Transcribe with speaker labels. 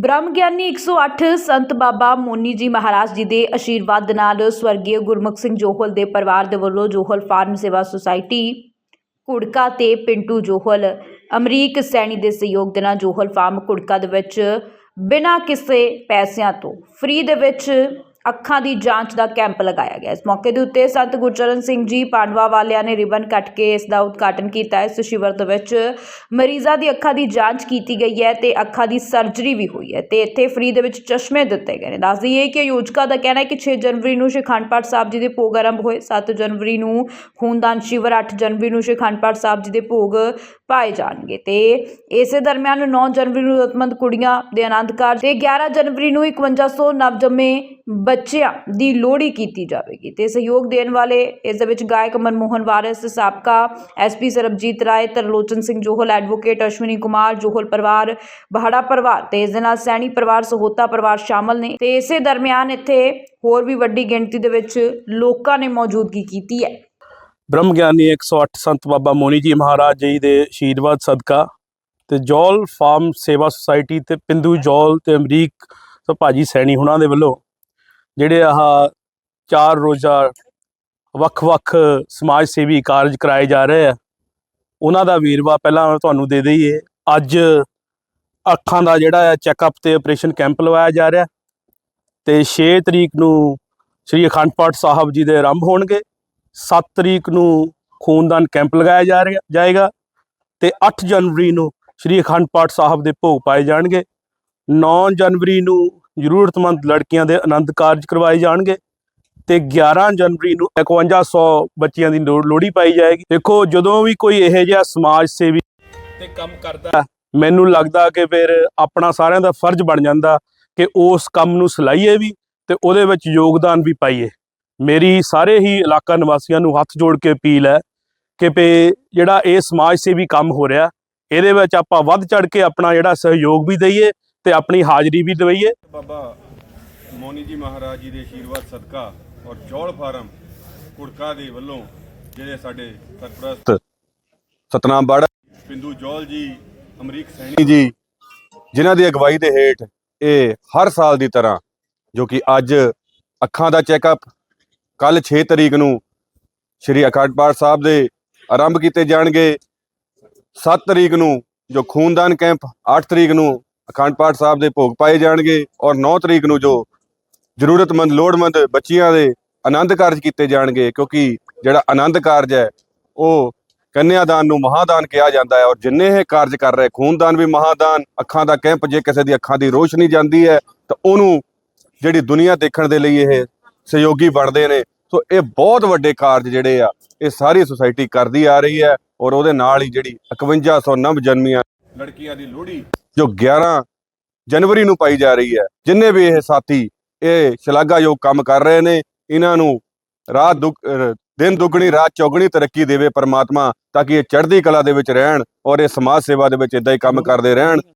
Speaker 1: ਬ੍ਰਹਮ ਗਿਆਨੀ 108 ਸੰਤ ਬਾਬਾ ਮੋਨੀ ਜੀ ਮਹਾਰਾਜ ਜੀ ਦੇ ਆਸ਼ੀਰਵਾਦ ਦੇ ਨਾਲ ਸਵਰਗੀ ਗੁਰਮੁਖ ਸਿੰਘ ਜੋਹਲ ਦੇ ਪਰਿਵਾਰ ਦੇ ਵੱਲੋਂ ਜੋਹਲ ਫਾਰਮ ਸੇਵਾ ਸੁਸਾਇਟੀ, ਕੁੜਕਾ ਤੇ ਪਿੰਟੂ ਜੋਹਲ, ਅਮਰੀਕ ਸੈਣੀ ਦੇ ਸਹਿਯੋਗ ਦੇ ਨਾਲ ਜੋਹਲ ਫਾਰਮ ਕੁੜਕਾ ਦੇ ਵਿੱਚ ਬਿਨਾਂ ਕਿਸੇ ਪੈਸਿਆਂ ਤੋਂ, ਫ੍ਰੀ ਦੇ ਵਿੱਚ ਅੱਖਾਂ ਦੀ ਜਾਂਚ ਦਾ ਕੈਂਪ ਲਗਾਇਆ ਗਿਆ। ਇਸ ਮੌਕੇ ਦੇ ਉੱਤੇ ਸੰਤ ਗੁਰਚਰਨ ਸਿੰਘ ਜੀ ਪਾਂਡਵਾ ਵਾਲਿਆਂ ਨੇ ਰਿਬਨ ਕੱਟ ਕੇ ਇਸ ਦਾ ਉਦਘਾਟਨ ਕੀਤਾ। ਇਸ ਸ਼ਿਵਰ ਦੇ ਵਿੱਚ ਮਰੀਜ਼ਾਂ ਦੀ ਅੱਖਾਂ ਦੀ ਜਾਂਚ ਕੀਤੀ ਗਈ ਹੈ ਤੇ ਅੱਖਾਂ ਦੀ ਸਰਜਰੀ ਵੀ ਹੋਈ ਹੈ ਤੇ ਇੱਥੇ ਫ੍ਰੀ ਦੇ ਵਿੱਚ ਚਸ਼ਮੇ ਦਿੱਤੇ ਗਏ ਨੇ। ਦੱਸ ਦਈਏ ਕਿ ਯੋਜਕਾ ਦਾ ਕਹਿਣਾ ਹੈ ਕਿ 6 ਜਨਵਰੀ ਨੂੰ ਸ਼੍ਰੀ ਅਖੰਡ ਪਾਠ ਸਾਹਿਬ ਜੀ ਦੇ ਭੋਗ ਆਰੰਭ ਹੋਏ। 7 ਜਨਵਰੀ ਨੂੰ ਖੂਨਦਾਨ ਸ਼ਿਵਰ 8 ਜਨਵਰੀ ਨੂੰ ਸ਼੍ਰੀ ਅਖੰਡ ਪਾਠ ਸਾਹਿਬ ਜੀ ਦੇ ਭੋਗ ਪਾਏ ਜਾਣਗੇ ਤੇ ਇਸੇ ਦਰਮਿਆਨ 9 ਜਨਵਰੀ ਨੂੰ ਰਤਮੰਦ ਕੁੜੀਆਂ ਦੇ ਆਨੰਦ ਕਾਰਜ ਤੇ 11 ਜਨਵਰੀ ਨੂੰ 5100 ਨਵਜੰਮੇ ਬੱਚਿਆਂ ਦੀ ਲੋਹੜੀ ਕੀਤੀ ਜਾਵੇਗੀ। ਤੇ ਸਹਿਯੋਗ ਦੇਣ ਵਾਲੇ ਇਸ ਦੇ ਵਿੱਚ ਗਾਇਕ ਮਨਮੋਹਨ ਵਾਰਿਸ, ਸਾਬਕਾ ਐਸਪੀ ਸਰਬਜੀਤ ਰਾਏ, ਤਰਲੋਚਨ ਸਿੰਘ ਜੋਹਲ, ਐਡਵੋਕੇਟ ਅਸ਼ਵਨੀ ਕੁਮਾਰ, ਜੋਹਲ ਪਰਿਵਾਰ, ਬਹਾੜਾ ਪਰਿਵਾਰ ਤੇ ਇਸ ਦੇ ਨਾਲ ਸੈਣੀ ਪਰਿਵਾਰ, ਸਹੋਤਾ ਪਰਿਵਾਰ ਸ਼ਾਮਲ ਨੇ। ਤੇ ਇਸੇ ਦਰਮਿਆਨ ਇੱਥੇ ਹੋਰ ਵੀ ਵੱਡੀ ਗਿਣਤੀ ਦੇ ਵਿੱਚ ਲੋਕਾਂ ਨੇ ਮੌਜੂਦਗੀ ਕੀਤੀ ਹੈ।
Speaker 2: ਬ੍ਰਹਮ ਗਿਆਨੀ 108 ਸੰਤ ਬਾਬਾ ਮੋਨੀ ਜੀ ਮਹਾਰਾਜ ਜੀ ਦੇ ਆਸ਼ੀਰਵਾਦ ਸਦਕਾ ਤੇ ਜੌਲ ਫਾਰਮ ਸੇਵਾ ਸੁਸਾਇਟੀ ਤੇ ਪਿੰਦੂ ਜੌਲ ਤੇ ਅਮਰੀਕ ਭਾਜੀ ਸੈਣੀ ਹੁਣਾਂ ਦੇ ਵੱਲੋਂ ਜਿਹੜੇ ਆਹ ਚਾਰ ਰੋਜ਼ਾ ਵੱਖ-ਵੱਖ ਸਮਾਜ ਸੇਵੀ ਕਾਰਜ ਕਰਾਏ ਜਾ ਰਹੇ ਆ, ਉਹਨਾਂ ਦਾ ਵੀਰਵਾ ਪਹਿਲਾਂ ਤੁਹਾਨੂੰ ਦੇ ਦਈਏ। ਅੱਜ ਅੱਖਾਂ ਦਾ ਜਿਹੜਾ ਆ ਚੈੱਕਅਪ ਤੇ ਆਪਰੇਸ਼ਨ ਕੈਂਪ ਲਵਾਇਆ ਜਾ ਰਿਹਾ। ਤੇ 6 ਤਰੀਕ ਨੂੰ ਸ੍ਰੀ ਅਖੰਡ ਪਾਠ ਸਾਹਿਬ ਜੀ ਦੇ ਆਰੰਭ ਹੋਣਗੇ। 7 ਤਰੀਕ ਨੂੰ ਖੂਨਦਾਨ ਕੈਂਪ ਲਗਾਇਆ ਜਾ ਰਿਹਾ, ਜਾਏਗਾ। ਤੇ 8 ਜਨਵਰੀ ਨੂੰ ਸ੍ਰੀ ਅਖੰਡ ਪਾਠ ਸਾਹਿਬ ਦੇ ਭੋਗ ਪਾਏ ਜਾਣਗੇ। 9 ਜਨਵਰੀ ਨੂੰ ਜ਼ਰੂਰਤਮੰਦ ਲੜਕੀਆਂ ਦੇ ਆਨੰਦ ਕਾਰਜ ਕਰਵਾਏ ਜਾਣਗੇ ਤੇ 11 ਜਨਵਰੀ ਨੂੰ 5100 ਬੱਚਿਆਂ ਦੀ ਲੋ- ਲੋਹੜੀ ਪਾਈ ਜਾਏਗੀ। ਦੇਖੋ, ਜਦੋਂ ਵੀ ਕੋਈ ਇਹੋ ਜਿਹਾ ਸਮਾਜ ਸੇਵੀ ਤੇ ਕੰਮ ਕਰਦਾ, ਮੈਨੂੰ ਲੱਗਦਾ ਕਿ ਫਿਰ ਆਪਣਾ ਸਾਰਿਆਂ ਦਾ ਫਰਜ਼ ਬਣ ਜਾਂਦਾ ਕਿ ਉਸ ਕੰਮ ਨੂੰ ਸਲਾਈਏ ਵੀ ਤੇ ਉਹਦੇ ਵਿੱਚ ਯੋਗਦਾਨ ਵੀ ਪਾਈਏ। ਮੇਰੀ ਸਾਰੇ ਹੀ ਇਲਾਕਾ ਨਿਵਾਸੀਆਂ ਨੂੰ ਹੱਥ ਜੋੜ ਕੇ ਅਪੀਲ ਹੈ ਕਿ ਵੀ ਜਿਹੜਾ ਇਹ ਸਮਾਜ ਸੇਵੀ ਕੰਮ ਹੋ ਰਿਹਾ, ਇਹਦੇ ਵਿੱਚ ਆਪਾਂ ਵੱਧ ਚੜ ਕੇ ਆਪਣਾ ਜਿਹੜਾ ਸਹਿਯੋਗ ਵੀ ਦਈਏ ਤੇ ਆਪਣੀ ਹਾਜ਼ਰੀ ਵੀ ਦਵਾਈਏ।
Speaker 3: ਬਾਬਾ ਮੋਨੀ ਜੀ ਮਹਾਰਾਜ ਜੀ ਦੇ ਆਸ਼ੀਰਵਾਦ ਸਦਕਾ ਔਰ ਜੌਲ ਫਾਰਮ ਕੁੜਕਾ ਦੇ ਵੱਲੋਂ ਜਿਹੜੇ ਸਾਡੇ ਸਰਪ੍ਰਸਤ ਸਤਨਾਮ ਬਾੜਾ। ਪਿੰਦੂ ਜੌਲ ਜੀ ਅਮਰੀਕ ਸੈਣੀ ਜੀ ਜਿਨ੍ਹਾਂ ਦੀ ਅਗਵਾਈ ਦੇ ਹੇਠ ਇਹ ਹਰ ਸਾਲ ਦੀ ਤਰ੍ਹਾਂ ਜੋ ਕਿ ਅੱਜ ਅੱਖਾਂ ਦਾ ਚੈੱਕਅਪ ਕੱਲ 6 ਤਰੀਕ ਨੂੰ ਸ਼੍ਰੀ ਅਖੰਡ ਪਾਠ ਸਾਹਿਬ ਦੇ ਆਰੰਭ ਕੀਤੇ ਜਾਣਗੇ। 7 ਤਰੀਕ ਨੂੰ ਜੋ ਖੂਨਦਾਨ ਕੈਂਪ 8 ਤਰੀਕ ਨੂੰ ਅਖੰਡ ਪਾਠ ਸਾਹਿਬ ਦੇ ਭੋਗ ਪਾਏ ਜਾਣਗੇ ਔਰ 9 ਤਰੀਕ ਨੂੰ ਜੋ ਜ਼ਰੂਰਤਮੰਦ, ਲੋੜਮੰਦ ਬੱਚੀਆਂ ਦੇ ਆਨੰਦ ਕਾਰਜ ਕੀਤੇ ਜਾਣਗੇ, ਕਿਉਂਕਿ ਜਿਹੜਾ ਆਨੰਦ ਕਾਰਜ ਹੈ, ਉਹ ਕੰਨਿਆਦਾਨ ਨੂੰ ਮਹਾਦਾਨ ਕਿਹਾ ਜਾਂਦਾ ਹੈ ਔਰ ਜਿੰਨੇ ਇਹ ਕਾਰਜ ਕਰ ਰਹੇ, ਖੂਨਦਾਨ ਵੀ ਮਹਾਦਾਨ, ਅੱਖਾਂ ਦਾ ਕੈਂਪ ਜੇ ਕਿਸੇ ਦੀ ਅੱਖਾਂ ਦੀ ਰੋਸ਼ਨੀ ਜਾਂਦੀ ਹੈ, ਤਾਂ ਉਹਨੂੰ ਜਿਹੜੀ ਦੁਨੀਆ ਦੇਖਣ ਦੇ ਲਈ ਇਹ ਸਹਿਯੋਗੀ ਬਣਦੇ ਨੇ। ਸੋ ਇਹ ਬਹੁਤ ਵੱਡੇ ਕਾਰਜ ਜਿਹੜੇ ਆ, ਇਹ ਸਾਰੀ ਸੁਸਾਇਟੀ ਕਰਦੀ ਆ ਰਹੀ ਹੈ ਔਰ ਉਹਦੇ ਨਾਲ ਹੀ ਜਿਹੜੀ 5100 ਨਵ ਜਨਮੀਆਂ ਲੜਕੀਆਂ ਦੀ ਲੋਹੜੀ ਜੋ 11 ਜਨਵਰੀ ਨੂੰ ਪਾਈ ਜਾ ਰਹੀ ਹੈ ਜਿੰਨੇ ਵੀ ਇਹ ਸਾਥੀ ਇਹ ਸ਼ਲਾਘਾਯੋਗ ਕੰਮ ਕਰ ਰਹੇ ਨੇ ਇਹਨਾਂ ਨੂੰ ਰਾਤ ਦਿਨ ਦੁੱਗਣੀ ਰਾਤ ਚੌਗਣੀ ਤਰੱਕੀ ਦੇਵੇ ਪਰਮਾਤਮਾ ਤਾਂ ਕਿ ਇਹ ਚੜ੍ਹਦੀ ਕਲਾ ਦੇ ਵਿੱਚ ਰਹਿਣ ਔਰ ਇਹ ਸਮਾਜ ਸੇਵਾ ਦੇ ਵਿੱਚ ਇਦਾਂ ਹੀ ਕੰਮ ਕਰਦੇ ਰਹਿਣ।